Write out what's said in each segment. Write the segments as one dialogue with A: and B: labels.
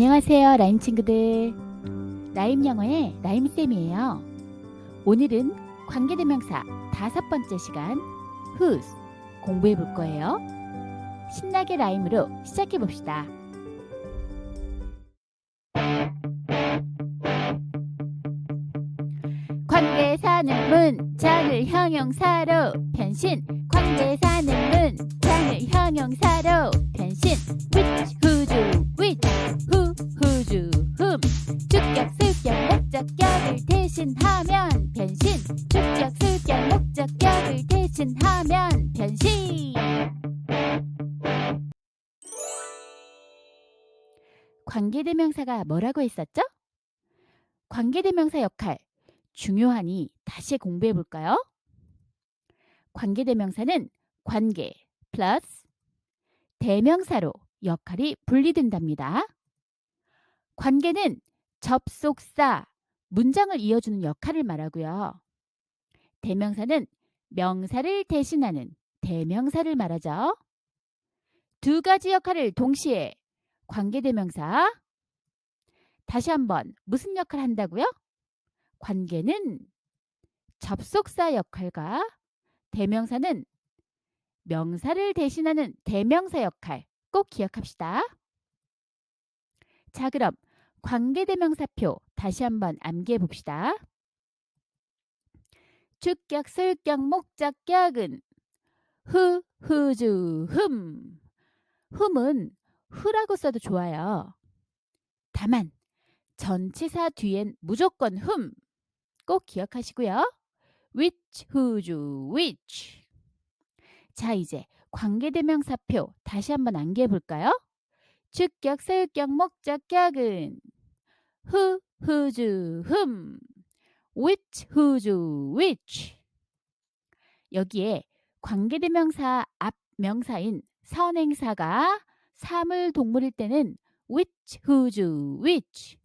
A: 안녕하세요, 라임 친구들. 라임 영어의 라임쌤이에요. 오늘은 관계대명사 다섯 번째 시간 whose 공부해 볼 거예요. 신나게 라임으로 시작해 봅시다. 관계사는 문장을 형용사로 변신. 관계사는 문 주격, 수격, 목적격을 대신하면 변신. 주격, 수격, 목적격을 대신하면 변신. 관계대명사가 뭐라고 했었죠? 관계대명사 역할 중요하니 다시 공부해 볼까요? 관계대명사는 관계 플러스 대명사로 역할이 분리된답니다. 관계는 접속사, 문장을 이어주는 역할을 말하고요. 대명사는 명사를 대신하는 대명사를 말하죠. 두 가지 역할을 동시에 관계대명사 다시 한번 무슨 역할을 한다고요? 관계는 접속사 역할과 대명사는 명사를 대신하는 대명사 역할 꼭 기억합시다. 자, 그럼 관계대명사표 다시 한번 암기해 봅시다. 주격, 설격, 목적 격은 후, 후주, 흠. 흠은 후라고 써도 좋아요. 다만 전치사 뒤엔 무조건 흠. 꼭 기억하시고요. which, whose, which. 자, 이제 관계대명사표 다시 한번 암기해 볼까요? 주격, 서유격, 목적 격은 who, whose, whom, which, whose, which. 여기에 관계대명사 앞 명사인 선행사가 사물 동물일 때는 which, whose, which.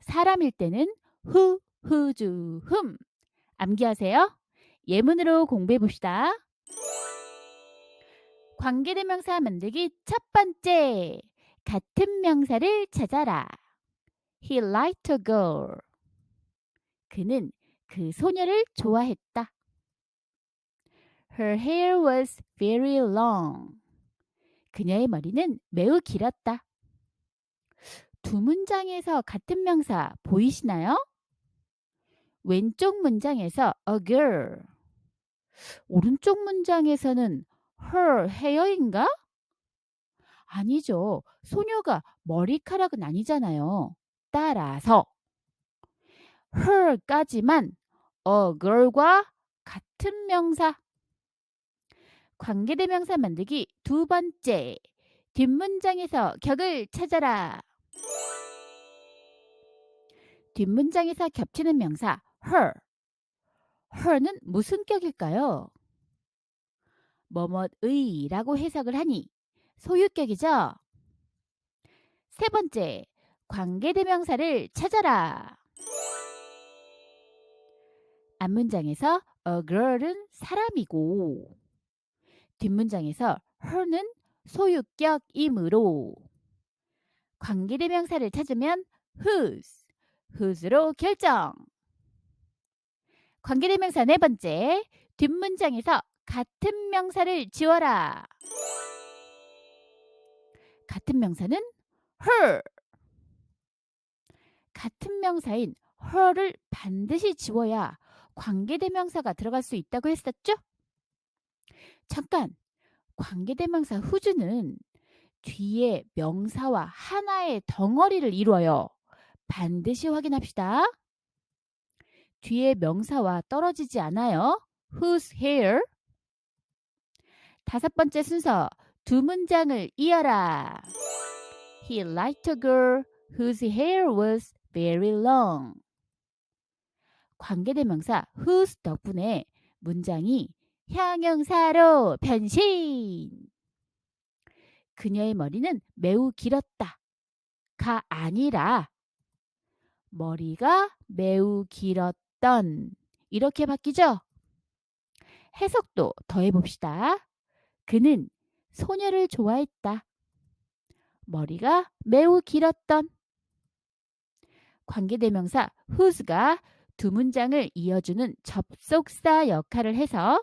A: 사람일 때는 who, whose, whom. 암기하세요. 예문으로 공부해 봅시다. 관계대명사 만들기 첫 번째. 같은 명사를 찾아라. He liked a girl. 그는 그 소녀를 좋아했다. Her hair was very long. 그녀의 머리는 매우 길었다. 두 문장에서 같은 명사 보이시나요? 왼쪽 문장에서 a girl. 오른쪽 문장에서는 her hair인가? 아니죠. 소녀가 머리카락은 아니잖아요. 따라서 her까지만 a girl과 같은 명사. 관계대명사 만들기 두 번째. 뒷문장에서 격을 찾아라. 뒷문장에서 겹치는 명사 her. her는 무슨 격일까요? 뭐뭇의라고 해석을 하니 소유격이죠. 세 번째, 관계대명사를 찾아라. 앞문장에서 a girl은 사람이고 뒷문장에서 her는 소유격이므로 관계대명사를 찾으면 whose, whose로 결정. 관계대명사 네 번째, 뒷문장에서 같은 명사를 지워라. 같은 명사는 her. 같은 명사인 her를 반드시 지워야 관계대명사가 들어갈 수 있다고 했었죠? 잠깐, 관계대명사 whose는 뒤에 명사와 하나의 덩어리를 이루어요. 반드시 확인합시다. 뒤에 명사와 떨어지지 않아요. whose hair 다섯 번째 순서 두 문장을 이어라. He liked a girl whose hair was very long. 관계대명사 whose 덕분에 문장이 형용사로 변신. 그녀의 머리는 매우 길었다. 가 아니라 머리가 매우 길었던 이렇게 바뀌죠? 해석도 더해 봅시다. 그는 소녀를 좋아했다. 머리가 매우 길었던 관계대명사 whose가 두 문장을 이어주는 접속사 역할을 해서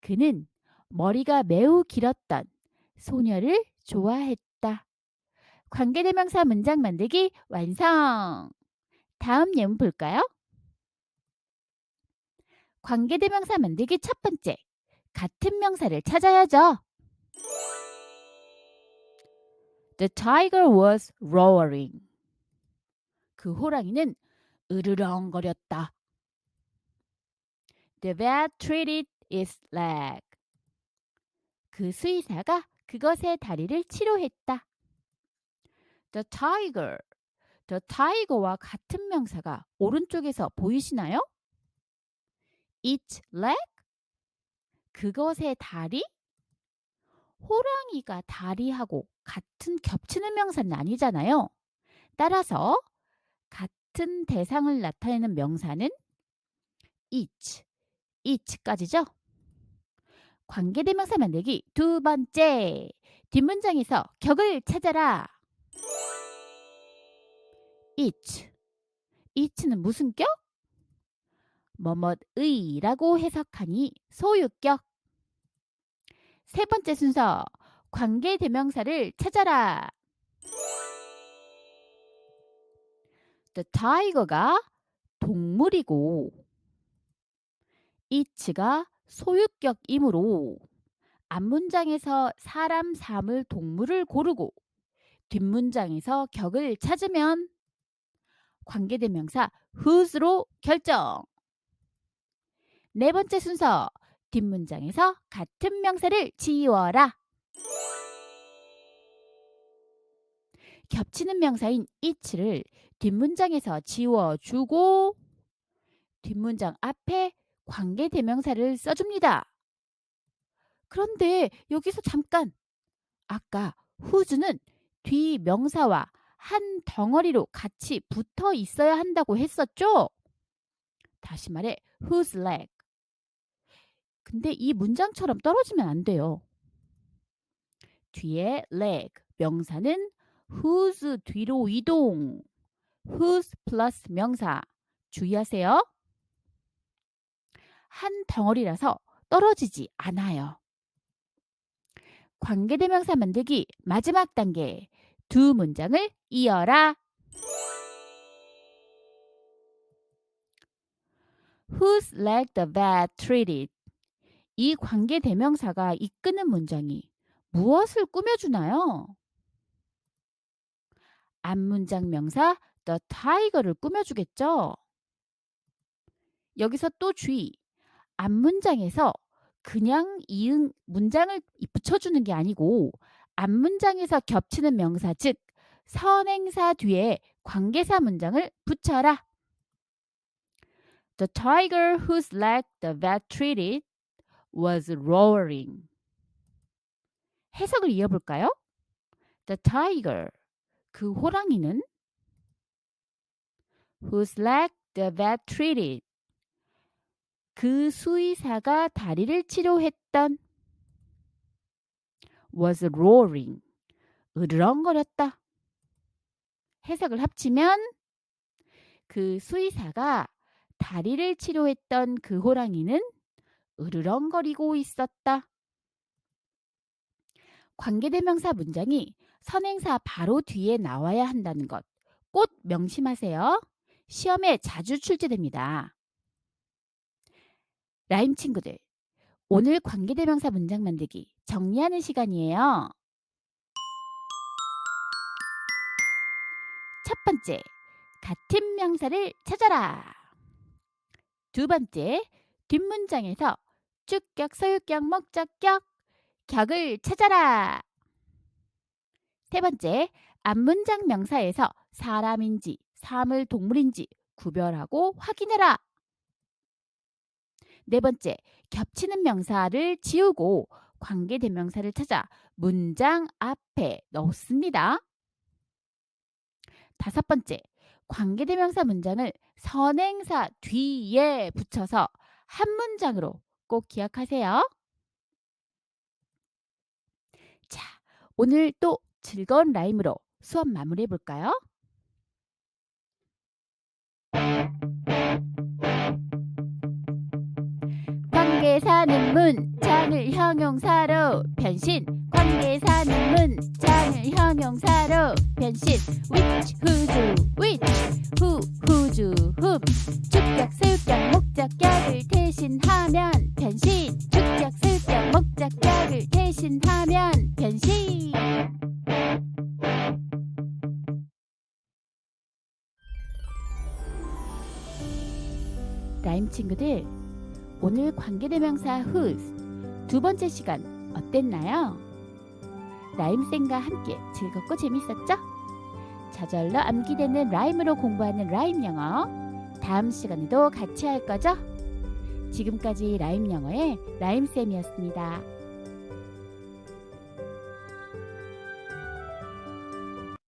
A: 그는 머리가 매우 길었던 소녀를 좋아했다. 관계대명사 문장 만들기 완성! 다음 예문 볼까요? 관계대명사 만들기 첫 번째. 같은 명사를 찾아야죠. The tiger was roaring. 그 호랑이는 으르렁거렸다. The vet treated its leg. 그 수의사가 그것의 다리를 치료했다. The tiger. The tiger와 같은 명사가 오른쪽에서 보이시나요? its leg? 그것의 다리? 호랑이가 다리하고 같은 겹치는 명사는 아니잖아요. 따라서 같은 대상을 나타내는 명사는 each, each까지죠. 관계대명사 만들기 두 번째. 뒷문장에서 격을 찾아라. each. each는 무슨 격? 뭐뭇의라고 해석하니 소유격. 세 번째 순서 관계 대명사를 찾아라. The tiger가 동물이고 it가 소유격이므로 앞문장에서 사람, 사물, 동물을 고르고 뒷문장에서 격을 찾으면 관계대명사 whose로 결정. 네 번째 순서 뒷문장에서 같은 명사를 지워라. 겹치는 명사인 it를 뒷문장에서 지워주고 뒷문장 앞에 관계 대명사를 써줍니다. 그런데 여기서 잠깐 아까 whose는 뒤명사와 한 덩어리로 같이 붙어 있어야 한다고 했었죠? 다시 말해 whose leg 근데 이 문장처럼 떨어지면 안 돼요. 뒤에 leg 명사는 whose 뒤로 이동 whose 플러스 명사 주의하세요. 한 덩어리라서 떨어지지 않아요. 관계대명사 만들기 마지막 단계 두 문장을 이어라. Whose leg the vet treated 이 관계 대명사가 이끄는 문장이 무엇을 꾸며주나요? 앞문장 명사 the tiger를 꾸며주겠죠? 여기서 또 주의. 앞문장에서 그냥 이응 문장을 붙여주는 게 아니고 앞문장에서 겹치는 명사 즉 선행사 뒤에 관계사 문장을 붙여라. The tiger whose leg the vet treated was roaring. 해석을 이어볼까요? The tiger, 그 호랑이는 whose leg the vet treated, 그 수의사가 다리를 치료했던 was roaring, 으르렁거렸다. 해석을 합치면 그 수의사가 다리를 치료했던 그 호랑이는 으르렁거리고 있었다. 관계대명사 문장이 선행사 바로 뒤에 나와야 한다는 것 꼭 명심하세요. 시험에 자주 출제됩니다. 라임 친구들, 오늘 관계대명사 문장 만들기 정리하는 시간이에요. 첫 번째, 같은 명사를 찾아라. 두 번째, 뒷문장에서 주격, 소유격, 목적격, 격을 찾아라. 세 번째, 앞문장 명사에서 사람인지 사물, 동물인지 구별하고 확인해라. 네 번째, 겹치는 명사를 지우고 관계 대명사를 찾아 문장 앞에 넣습니다. 다섯 번째, 관계 대명사 문장을 선행사 뒤에 붙여서 한 문장으로 꼭 기억하세요. 자, 오늘 또 즐거운 라임으로 수업 마무리해 볼까요? 관계사는 문장을 형용사로 변신. 관계사는 문장을 형용사로 변신. which, whose, which, who, whose, whom. 주격, 수격, 목적격 관계대명사 whose 두 번째 시간 어땠나요? 라임쌤과 함께 즐겁고 재밌었죠? 저절로 암기되는 라임으로 공부하는 라임 영어 다음 시간에도 같이 할 거죠? 지금까지 라임 영어의 라임쌤이었습니다.